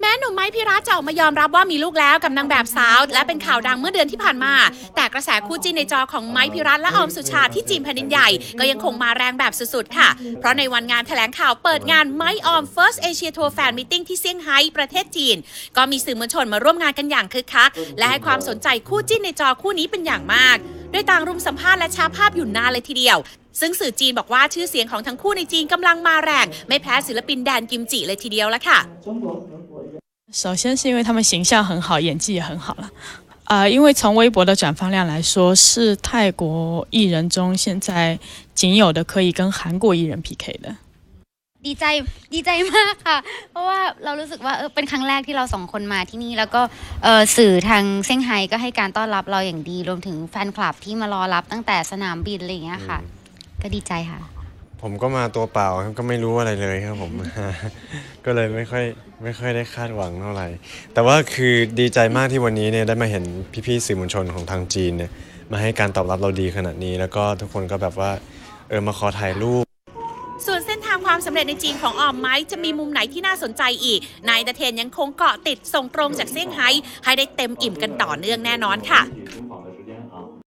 แม้หนุ่มไม้พิรัตจะออกมายอมรับว่ามีลูกแล้วกับนางแบบสาว และเป็นข่าวดังเมื่อเดือนที่ผ่านมา แต่กระแสคู่จิ้นในจอของไม้พิรัตและออมสุชาที่จีนแผ่นดินใหญ่ ก็ยังคงมาแรงแบบสุดๆ ค่ะ เพราะในวันงานแถลงข่าวเปิดงานไม้ออม First Asia Tour Fan Meeting ที่เซี่ยงไฮ้ประเทศจีน ก็มีสื่อมวลชนมาร่วมงานกันอย่างคึกคัก และให้ความสนใจคู่จิ้นในจอคู่นี้เป็นอย่างมากโดยต่างรุมสัมภาษณ์และชาภาพอยู่นานเลยทีเดียวซึ่งสื่อจีนบอกว่าชื่อเสียงของทั้งคู่ในจีนกำลังมาแรง ไม่แพ้ศิลปินแดนกิมจิเลยทีเดียวละค่ะ 首先是因为他们形象很好，演技也很好了。呃，因为从微博的转发量来说，是泰国艺人中现在仅有的可以跟韩国艺人 PK 的。 ดีใจดีใจมากค่ะ เพราะว่าเรารู้สึกว่าเออเป็นครั้งแรกที่เราสองคนมาที่นี่ แล้วก็เออสื่อทางเซี่ยงไฮ้ก็ให้การต้อนรับเราอย่างดี รวมถึงแฟนคลับที่มารอรับตั้งแต่สนามบินอะไรอย่างเงี้ยค่ะ ก็ดีใจค่ะ ผมก็มาตัวเปล่าครับก็ไม่รู้อะไรเลยครับผม ก็เลยไม่ค่อยไม่ค่อยได้คาดหวังเท่าไหร่ แต่ว่าคือดีใจมากที่วันนี้เนี่ยได้มาเห็นพี่ๆสื่อมวลชนของทางจีนเนี่ยมาให้การตอบรับเราดีขนาดนี้ แล้วก็ทุกคนก็แบบว่าเออมาขอถ่ายรูป ส่วนเส้นทางความสำเร็จในจีนของออมไม้จะมีมุมไหนที่น่าสนใจอีก นายตะเทนยังคงเกาะติดส่งตรงจากเซี่ยงไฮ้ให้ได้เต็มอิ่มกันต่อเนื่องแน่นอนค่ะ